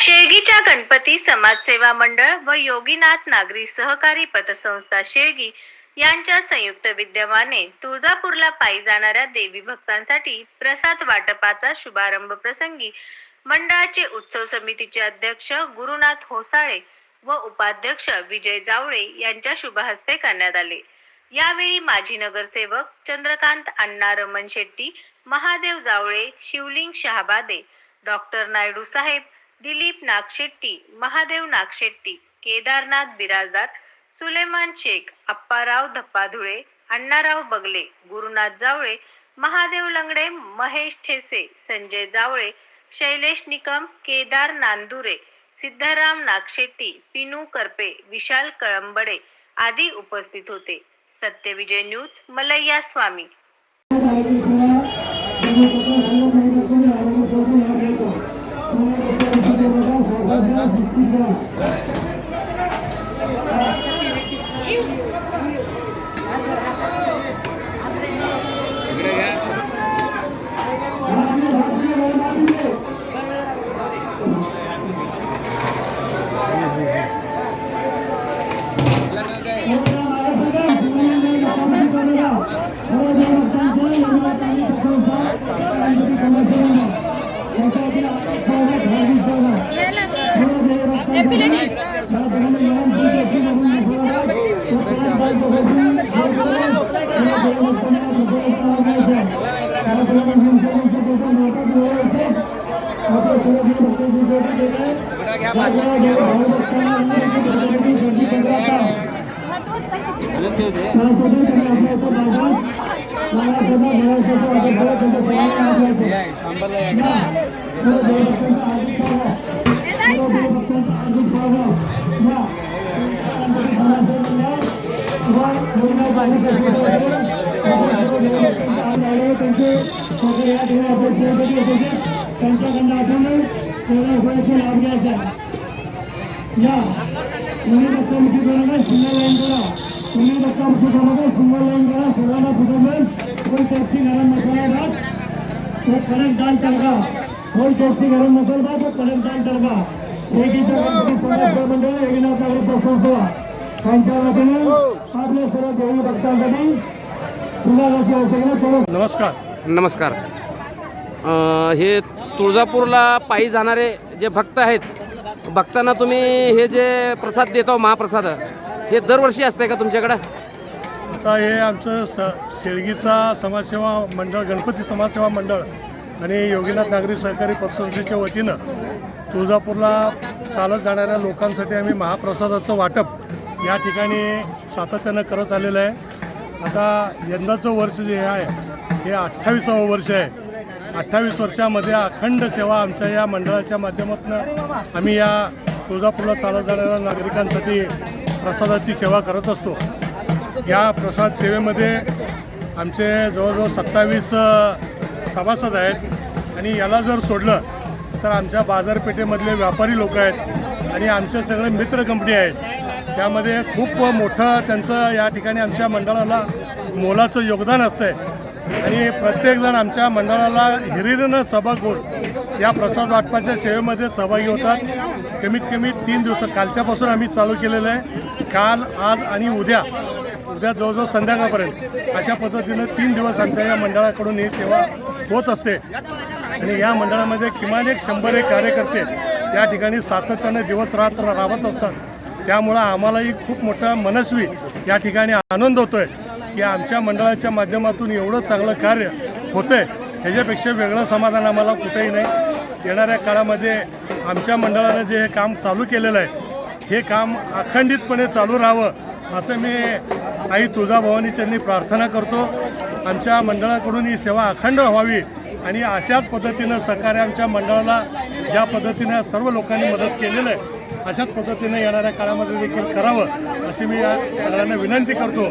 शेळगीच्या गणपती समाजसेवा मंडळ व योगीनाथ नागरी सहकारी पतसंस्था शेळगी यांच्या संयुक्त विद्यमाने तुळजापूरला पायी जाणाऱ्या देवी भक्तांसाठी प्रसाद वाटपाचा शुभारंभ प्रसंगी मंडळाचे उत्सव समितीचे अध्यक्ष गुरुनाथ होसाळे व उपाध्यक्ष विजय जावळे यांच्या शुभहस्ते करण्यात आले. यावेळी माजी नगरसेवक चंद्रकांत अण्णा रमण शेट्टी महादेव जावळे शिवलिंग शहाबादे डॉक्टर नायडू साहेब दिलीप नागशेट्टी महादेव नागशेट्टी केदारनाथ बिराजदार सुलेमान शेख अप्पाराव धप्पाधुळे अण्णाराव बगले गुरुनाथ जावळे महादेव लंगडे महेश ठेसे संजय जावळे शैलेश निकम केदार नांदुरे सिद्धाराम नागशेट्टी पिनू करपे विशाल कळंबडे आदी उपस्थित होते. Satyavijay news Malayya Swami Thank you. त्यांचे सगळे या ठिकाणी उपस्थित होते त्यांच्याकडनं आपण तेवढा थोडासा लाभ घ्यायचा या तुम्ही बच्चा मुठी करा सिंगल लाईन करा तुम्ही बच्चा मुठी करा सिंगल लाईन करा सगळ्यांना फुटवलं कोई टॅक्सी गरम मसाला भात. तो कडक दाल तडका. कोई टॅक्सी गरम मसाला भात तो कडक दाल तडका. शेतीच्या गणपती समाज मंडळ एकनाथ नगर प्रसंस्था त्यांच्या वतीनं आपल्या सर्व देवी भक्तांसाठी फुलाची आवश्यकता सर्व नमस्कार. नमस्कार. अ, हे तुळजापूरला पायी जाणारे जे भक्त आहेत भक्तांना तुम्ही हे जे प्रसाद देतो महाप्रसाद हे दरवर्षी असतंय का तुमच्याकडं? आता हे आमचं स शेळगीचा समाजसेवा मंडळ गणपती समाजसेवा मंडळ आणि योगीनाथ नागरी सहकारी पतसंस्थेच्या वतीनं तुळजापूरला चालत जाणाऱ्या लोकांसाठी आम्ही महाप्रसादाचं वाटप या ठिकाणी सातत्यानं करत आलेलं आहे. आता यंदाचं वर्ष जे आहे हे अठ्ठावीसावं वर्ष आहे. अठ्ठावीस वर्षामध्ये अखंड सेवा आमच्या या मंडळाच्या माध्यमातून आम्ही या तुळजापूरला चालत जाणाऱ्या नागरिकांसाठी प्रसादाची सेवा करत असतो. या प्रसाद सेवेमध्ये आमचे जवळजवळ सत्तावीस सभासद आहेत. आणि याला जर सोडलं तर आमच्या बाजारपेठेमधले व्यापारी लोक आहेत आणि आमचे सगळे मित्र कंपनी आहेत. त्यामध्ये खूप मोठं त्यांचं या ठिकाणी आमच्या मंडळाला मोलाचं योगदान असतंय. आणि प्रत्येकजण आमच्या मंडळाला हिरिरीनं सहभाग होऊन या प्रसाद वाटपाच्या सेवेमध्ये सहभागी होतात. कमीत कमी तीन दिवस कालच्यापासून आम्ही चालू केलेलं आहे. काल आज आणि उद्या. उद्या जवळजवळ संध्याकाळपर्यंत. अशा पद्धतीनं तीन दिवस आमच्या या मंडळाकडून ही सेवा होत असते. आणि या मंडळामध्ये किमान एक शंभर एक कार्यकर्ते या ठिकाणी सातत्यानं दिवस रात्र राबत असतात. त्यामुळं आम्हालाही खूप मोठा मनस्वी या ठिकाणी आनंद होतोय की आमच्या मंडळाच्या माध्यमातून एवढं चांगलं कार्य होतंय. ह्याच्यापेक्षा वेगळं समाधान आम्हाला कुठेही नाही. येणाऱ्या काळामध्ये आमच्या मंडळानं जे हे काम चालू केलेलं आहे हे काम अखंडितपणे चालू राहावं असं मी आई तुळजाभवानीच्यांनी प्रार्थना करतो. आमच्या मंडळाकडून ही सेवा अखंड व्हावी आणि अशाच पद्धतीनं सहकार्य आमच्या मंडळाला ज्या पद्धतीनं सर्व लोकांनी मदत केलेलं आहे अशाच पद्धतीनं येणाऱ्या काळामध्ये देखील करावं अशी मी या सगळ्यांना विनंती करतो.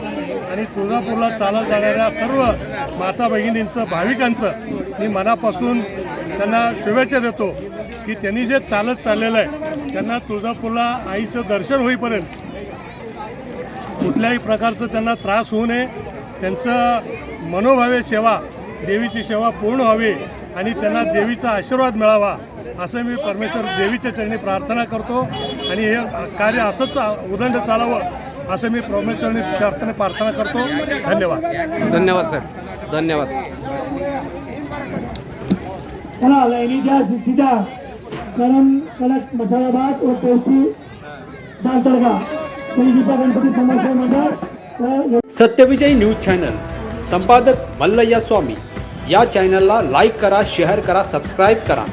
आणि तुळजापूरला चालत जाणाऱ्या सर्व माता भगिनींचं भाविकांचं मी मनापासून त्यांना शुभेच्छा देतो की त्यांनी जे चालत चाललेलं आहे त्यांना तुळजापूरला आईचं दर्शन होईपर्यंत कुठल्याही प्रकारचं त्यांना त्रास होऊ नये. त्यांचं मनोभावे सेवा देवीची सेवा पूर्ण व्हावी आणि त्यांना देवीचा आशीर्वाद मिळावा असं मी परमेश्वर देवीच्या चरणी प्रार्थना करतो. आणि हे कार्य असंच उदंड चालावं असं मी परमेश्वरने प्रार्थना प्रार्थना करतो. धन्यवाद. धन्यवाद सर. धन्यवाद. चला लाईनीच्या शिस्तीच्या गरम कडक मसाला भात व टेस्टी दाल तडका. श्रीगीता गणपती समस्या मंडळ व सत्यविजय न्यूज चॅनल. संपादक मल्लय्या स्वामी. या चॅनलला लाईक करा शेअर करा सबस्क्राईब करा.